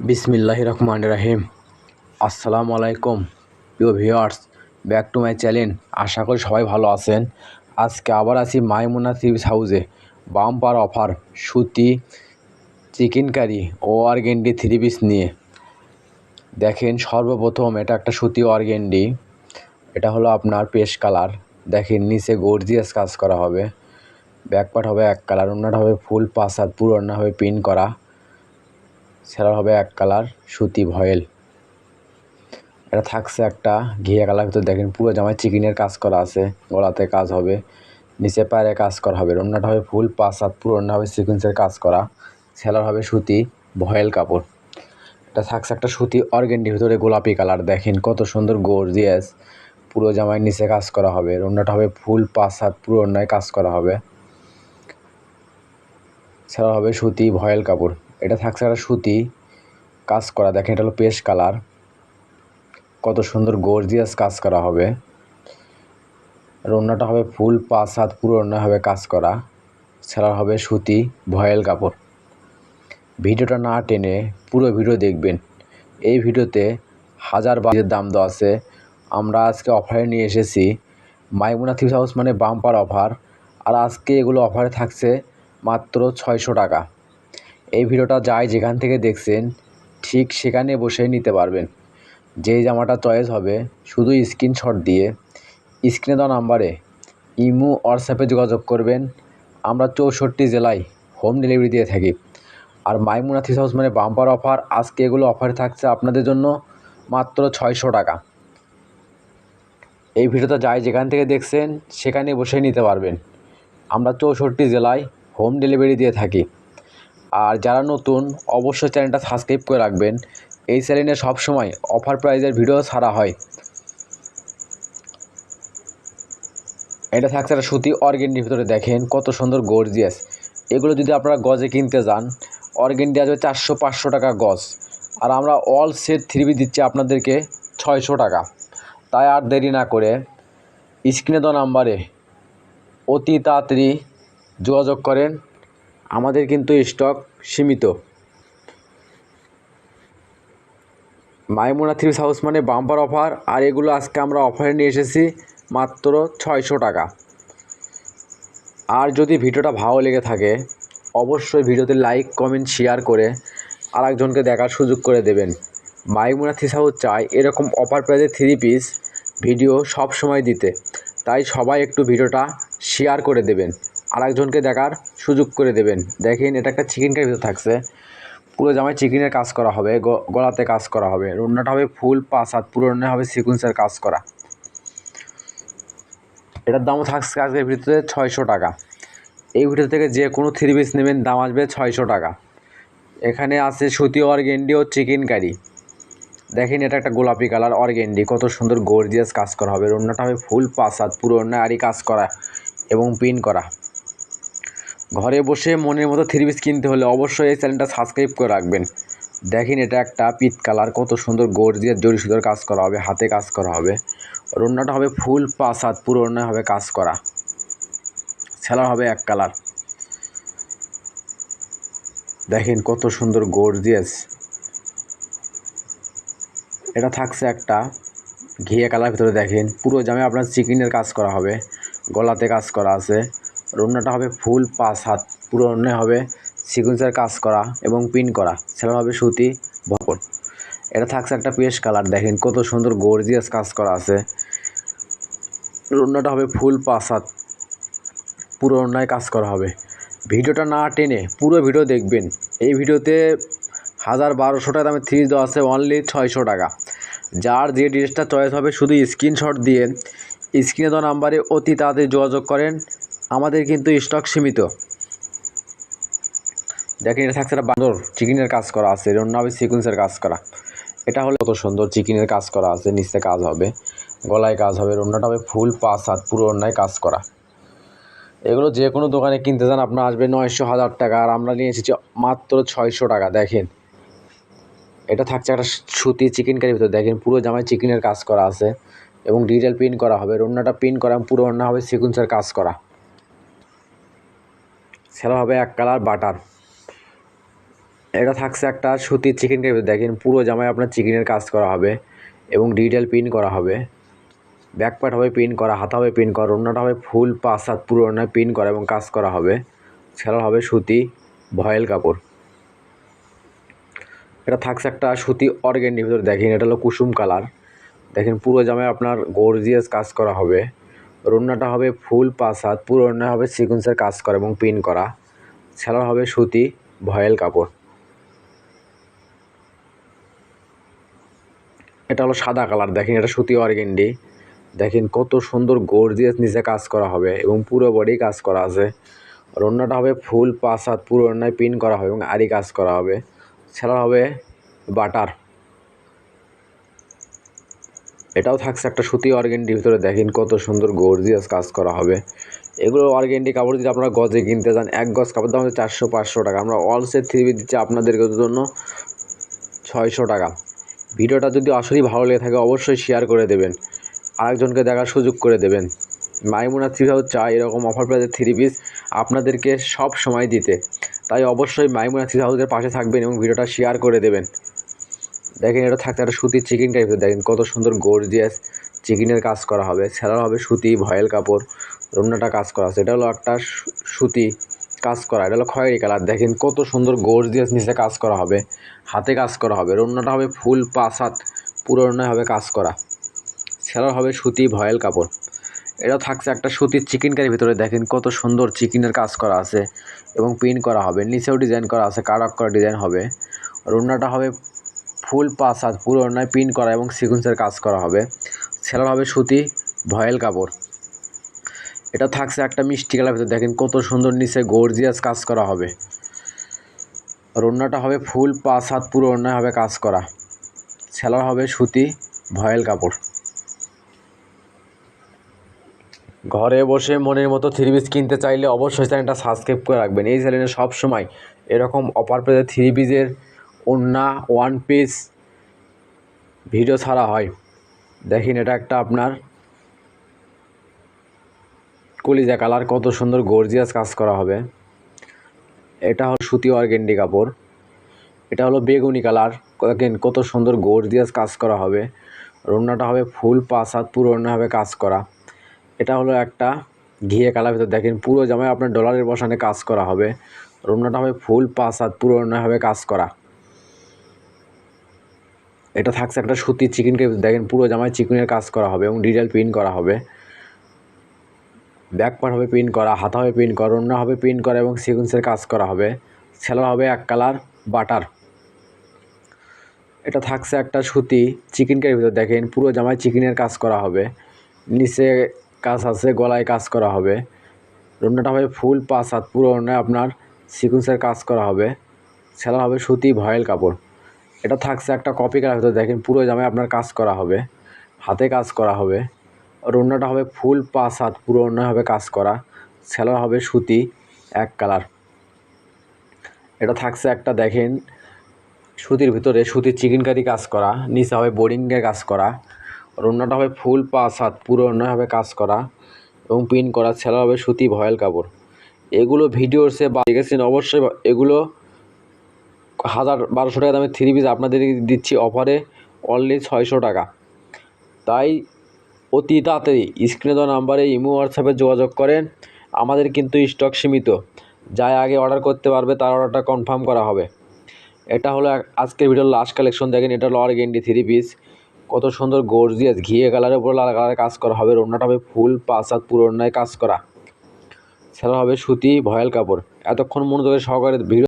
বিসমিল্লাহ রহমান রাহিম আসসালামু আলাইকুম প্রিয় viewers, back to my channel. আশা করি সবাই ভালো আছেন। আজকে আবার আছি মাইমুনা থ্রিপিস হাউসে। বাম্পার অফার, সুতি, চিকেন কারি ও অর্গেন্ডি থ্রি পিস নিয়ে। দেখেন, সর্বপ্রথম এটা একটা সুতি অর্গেন্ডি। এটা হলো আপনার পেশ কালার। দেখেন, নিচে গর্জিয়াস কাজ করা হবে। ব্যাকপার্ট হবে এক কালার, অন্যটা হবে ফুল হাত, পুরো অন্য হবে পিন করা। সেরা হবে এক কালার, সুতি ভয়েল। এটা থাকছে একটা ঘিয়া কালার, ভিতর দেখেন পুরো জামায় চিকেনের কাজ করা আছে, গলাতে কাজ হবে, নিচে পায়ে কাজ করা হবে, অন্যটা হবে ফুল পাঁচ হাত, পুরো অন্য হবে সিকুয়েন্সের কাজ করা, সেলার হবে সুতি ভয়েল কাপড়। এটা থাকছে একটা সুতি অর্গেন্ডির ভিতরে গোলাপি কালার, দেখেন কত সুন্দর গর্জিয়াস পুরো জামায় নিচে কাজ করা হবে, অন্যটা হবে ফুল পাঁচ হাত, পুরো অন্যায় কাজ করা হবে। সেরা হবে সুতি ভয়েল কাপড়। এটা থাকছে একটা সুতি কাজ করা। দেখেন এটা হলো পেশ কালার। কত সুন্দর গর্জিয়াস কাজ করা হবে। আর অন্যটা হবে ফুল পাঁচ হাত পুরো অন্য হবে কাজ করা। সেরা হবে সুতি, ভয়েল কাপড়। ভিডিওটা না টেনে পুরো ভিডিও দেখবেন। এই ভিডিওতে হাজার বাজের দাম দেওয়া আছে। আমরা আজকে অফারে নিয়ে এসেছি। মাইমুনা থ্রি হাউস মানে বাম্পার অফার আর আজকে এগুলো অফারে থাকছে মাত্র ছয়শো টাকা। এই ভিডিওটা যাই যেখান থেকে দেখছেন, ঠিক সেখানে বসে নিতে পারবেন। যে জামাটা চয়েস হবে, শুধু স্ক্রিনশট দিয়ে স্ক্রিনে দেওয়া নাম্বারে ইমো হোয়াটসঅ্যাপে যোগাযোগ করবেন। আমরা চৌষট্টি জেলায় হোম ডেলিভারি দিয়ে থাকি। আর মাইমুনা থিস হাউস মানে বাম্পার অফার আজকে এগুলো অফারে থাকছে আপনাদের জন্য মাত্র ছয়শো টাকা। এই ভিডিওটা যাই যেখান থেকে দেখছেন, সেখানে বসে নিতে পারবেন। আমরা চৌষট্টি জেলায় হোম ডেলিভারি দিয়ে থাকি। আর যারা নতুন, অবশ্যই চ্যানেলটা সাবস্ক্রাইব করে রাখবেন। এই চ্যানেলে সবসময় অফার প্রাইজের ভিডিও ছাড়া হয়। এটা থাকছে একটা সুতি অর্গেন্ডির ভিতরে দেখেন, কত সুন্দর গর্জিয়াস এগুলো যদি আপনারা গজে কিনতে যান, অর্গেন্ডি আসবে চারশো পাঁচশো টাকা গজ। আর আমরা অল সেট থ্রি দিচ্ছি আপনাদেরকে ছয়শো টাকা। তাই আর দেরি না করে স্ক্রিনে দেওয়া নাম্বারে অতি তাড়াতাড়ি যোগাযোগ করেন। আমাদের কিন্তু স্টক সীমিত। মাইমুনা থ্রি হাউস মানে বাম্পার অফার, আর এগুলো আজকে আমরা অফারে নিয়ে এসেছি মাত্র ছয়শো টাকা। আর যদি ভিডিওটা ভালো লেগে থাকে, অবশ্যই ভিডিওতে লাইক, কমেন্ট, শেয়ার করে আরেকজনকে দেখার সুযোগ করে দেবেন। মাইমুনা থ্রি হাউস চায় এরকম অফার প্রাইজে থ্রি পিস ভিডিও সব সময় দিতে। তাই সবাই একটু ভিডিওটা শেয়ার করে দেবেন। আরেকজনকে দেখার সুযোগ করে দেবেন। দেখেন, এটা একটা চিকেন কারির ভিতর থাকছে। পুরো জামায় চিকেনের কাজ করা হবে গলাতে কাজ করা হবে। রান্নাটা হবে ফুল পাঁচ হাত, পুরো রান্না হবে সিকুয়েন্সের কাজ করা। এটার দামও থাকছে আজকের ভিতরে ছয়শো টাকা। এই ভিডিও থেকে যে কোনো থ্রি পিস নেবেন, দাম আসবে ছয়শো টাকা। এখানে আছে সুতি অর্গেন্ডি ও চিকেন কারি। দেখেন, এটা একটা গোলাপি কালার অর্গেন্ডি। কত সুন্দর গর্জিয়াস কাজ করা হবে। রান্নাটা হবে ফুল পাঁচ হাত, পুরো রান্না আরই কাজ করা এবং পিন করা। ঘরে বসে মনের মতো থ্রি পিস কিনতে হলে অবশ্যই এই চ্যানেলটা সাবস্ক্রাইব করে রাখবেন। দেখেন, এটা একটা পিত কালার, কত সুন্দর গর্জিয়াস জরি সুন্দর কাজ করা হবে, হাতে কাজ করা হবে। রান্নাটা হবে ফুল পাঁচ পুরো রান্না হবে কাজ করা। সেলার হবে এক কালার। দেখেন, কত সুন্দর গর্জিয়াস এটা থাকছে একটা ঘিয়ে কালার ভিতরে দেখেন। পুরো জামে আপনার চিকেনের কাজ করা হবে, গলাতে কাজ করা আছে। রান্নাটা হবে ফুল পাঁচ হাত, পুরো অন্য হবে সিকুয়েন্সের কাজ করা এবং পিন করা সেটা হবে সুতি ভপন এটা থাকছে একটা পেশ কালার, দেখেন কত সুন্দর গর্জিয়াস কাজ করা আছে। রান্নাটা হবে ফুল পাঁচ হাত, পুরো অন্যায় কাজ করা হবে। ভিডিওটা না টেনে পুরো ভিডিও দেখবেন। এই ভিডিওতে হাজার বারোশো টাকা দামে থ্রি দেওয়া আছে অনলি ছয়শো টাকা। যার যে ড্রেসটা চয়েস হবে, শুধু স্ক্রিনশট দিয়ে স্ক্রিনে দেওয়া নাম্বারে অতি তাড়াতাড়ি যোগাযোগ করেন। আমাদের কিন্তু স্টক সীমিত। দেখেন, এটা থাকছে একটা বান্দর, চিকেনের কাজ করা আছে অন্য হবে সিকুয়েন্সের কাজ করা। এটা হলো কত সুন্দর চিকেনের কাজ করা আছে নিচে কাজ হবে, গলায় কাজ হবে অন্যটা হবে ফুল পাঁচ হাত, পুরো অন্যায় কাজ করা। এগুলো যে কোনো দোকানে কিনতে যান, আপনার আসবে নয়শো হাজার টাকা, আর আমরা নিয়ে এসেছি মাত্র ছয়শো টাকা, দেখেন। এটা থাকছে একটা সুতি চিকেন কারির ভিতরে, দেখেন, পুরো জামায় চিকেনের কাজ করা আছে, এবং ডিটেল প্রিন্ট করা হবে রান্নাটা প্রিন্ট করা, পুরো রান্না হবে সিকুয়েন্সের কাজ করা। সেটা হবে এক কালার বাটার এটা থাকছে একটা সুতির চিকেন গ্রেভি দেখেন পুরো জামায় আপনার চিকেনের কাজ করা হবে এবং ডিটেল পিন করা হবে। ব্যাক পার্ট হবে পিন করা, হাতা হবে পিন করা অন্যটা হবে ফুল পাঁচ সাত পুরো অন্যায় পিন করা এবং কাজ করা হবে। ছেলার হবে সুতি ভয়েল কাপড়। এটা থাকছে একটা সুতি অর্গেন্ডির ভিতরে, দেখেন এটা হলো কুসুম কালার দেখেন পুরো জামায় আপনার গর্জিয়াস কাজ করা হবে। রন্নাটা হবে ফুল পাঁচ হাত পুরো অন্যায় হবে সিকুয়েন্সের কাজ করা এবং পিন করা। ছেলার হবে সুতি, ভয়েল কাপড়। এটা হলো সাদা কালার, দেখেন এটা সুতি অর্গেন্ডি। দেখেন কত সুন্দর গর্জিয়াস নিচে কাজ করা হবে এবং পুরো বডি কাজ করা আছে। রন্নাটা হবে ফুল পাঁচ হাত পুরো অন্যায় পিন করা হবে এবং আরি কাজ করা হবে। ছেলা হবে বাটার। এটাও থাকছে একটা সুতি অর্গেন্ডির ভিতরে দেখেন কত সুন্দর গর্জিয়াস কাজ করা হবে। এগুলো অর্গেন্ডি কাপড় যদি আপনারা গজে কিনতে যান, এক গজ কাপড় দাম হচ্ছে চারশো পাঁচশো টাকা। আমরা অল সেট থ্রি দিচ্ছি আপনাদের জন্য ছয়শো টাকা। ভিডিওটা যদি আসলেই ভালো লেগে থাকে, অবশ্যই শেয়ার করে দেবেন। আরেকজনকে দেখার সুযোগ করে দেবেন। মাইমুনা থ্রি হাউস চাই এরকম অফার প্রাইজের থ্রি পিস আপনাদেরকে সব সময় দিতে। তাই অবশ্যই মাইমুনা থ্রি হাউসের পাশে থাকবেন এবং ভিডিওটা শেয়ার করে দেবেন। দেখেন, এটা থাকতে একটা সুতির চিকেন টাইপের দেখেন কত সুন্দর গর্জিয়াস চিকেনের কাজ করা হবে। সেলার হবে সুতি, ভয়েল কাপড় রুমনাটা কাজ করা আছে। এটা হলো একটা সুতি কাজ করা, এটা হলো খয়েরি কালার। দেখেন কত সুন্দর গর্জিয়াস নিচে কাজ করা হবে, হাতে কাজ করা হবে। রুমনাটা হবে ফুল পাঁচ হাত, পুরো হবে কাজ করা। সেলার হবে সুতি, ভয়েল কাপড়। এটাও থাকছে একটা সুতির চিকেন কারির ভিতরে, দেখেন কত সুন্দর চিকেনের কাজ করা আছে এবং পিন করা হবে। নিচেও ডিজাইন করা আছে, কারাক করা ডিজাইন হবে। রুমনাটা হবে ফুল পাস হাত পুরো অন্যায় পিন করা এবং সিকুয়েন্সের কাজ করা হবে। সেলার হবে সুতি ভয়েল কাপড়। এটা থাকছে একটা মিষ্টি কালার ভিতরে। দেখেন কত সুন্দর নিচে গর্জিয়াস কাজ করা হবে। রন্নাটা হবে ফুল পাঁচ হাত, পুরো অন্যায় হবে কাজ করা। সেলার হবে সুতি ভয়েল কাপড়। ঘরে বসে মনের মতো থ্রি পিস কিনতে চাইলে অবশ্যই চ্যানেলটা সাবস্ক্রাইব করে রাখবেন। এই চ্যানেলে সবসময় এরকম অপার পেজে থ্রি পিসের ওন্না ওয়ান পিস ভিডিও ছাড়া হয়। দেখেন, এটা একটা আপনার কলিজা কালার, কত সুন্দর গর্জিয়াস কাজ করা হবে। এটা হলো সুতি অর্গেন্ডি কাপড়। এটা হলো বেগুনি কালার। দেখেন, কত সুন্দর গর্জিয়াস কাজ করা হবে। রন্নাটা হবে ফুল পাঁচ হাত, পুরো রান্না হবে কাজ করা। এটা হলো একটা ঘিয়ে কালার ভিতর। দেখেন, পুরো জামায় আপনার ডলারের বসানে কাজ করা হবে। রন্নাটা হবে ফুল পাঁচ হাত, পুরো রান্না হবে কাজ করা। এটা থাকছে একটা সুতির চিকেনকে দেখেন পুরো জামায় চিকেনের কাজ করা হবে এবং ডিটেল প্রিন্ট করা হবে। ব্যাক হবে পিন করা, হাতা হবে পিন করা অন্য হবে পিন করা এবং সিকুয়েন্সের কাজ করা হবে। সেলার হবে এক কালার, বাটার। এটা থাকছে একটা সুতি চিকেন কারির ভিতর, দেখেন পুরো জামায় চিকেনের কাজ করা হবে। নিচে কাজ আছে, গলায় কাজ করা হবে। রুমনাটা হবে ফুল পাঁচ হাত, পুরো অন্যায় আপনার সিকুয়েন্সের কাজ করা হবে। সেলার হবে সুতি ভয়েল কাপড়। এটা থাকছে একটা কপি কালার ভিতর। দেখেন পুরো জামায় আপনার কাজ করা হবে, হাতে কাজ করা হবে। রন্নাটা হবে ফুল পাঁচ হাত, পুরো অন্যায় হবে কাজ করা। সেলার হবে সুতি, এক কালার। এটা থাকছে একটা, দেখেন, সুতির ভিতরে সুতির চিকেনকারি কাজ করা, নিচে হবে বোরিংয়ের কাজ করা। রন্নাটা হবে ফুল পাঁচ হাত, পুরো অন্যায় হবে কাজ করা। এবং পিন করা সেলার হবে সুতি ভয়েল কাপড়। এগুলো ভিডিওসে বা দেখেছেন অবশ্যই এগুলো হাজার বারোশো টাকা দামের থ্রি পিস আপনাদের দিচ্ছি অফারে অনলি ছয়শো টাকা। তাই অতি তাড়াতাড়ি স্ক্রিনে দেওয়া নাম্বারে ইমো হোয়াটসঅ্যাপে যোগাযোগ করেন। আমাদের কিন্তু স্টক সীমিত। যাই আগে অর্ডার করতে পারবে, তার অর্ডারটা কনফার্ম করা হবে। এটা হলো আজকের ভিডিওর লাস্ট কালেকশন দেখেন, এটা হলো অর্গেন্ডি থ্রি পিস কত সুন্দর গর্জিয়াস ঘিয়ে কালারের উপর লাল কালারের কাজ করা হবে। রন্নাটা হবে ফুল, পাঁচ হাত পুরো অন্যায় কাজ করা। সেটা হবে সুতি, ভয়েল কাপড়। এতক্ষণ মনোযোগের সহকারে ভিডিও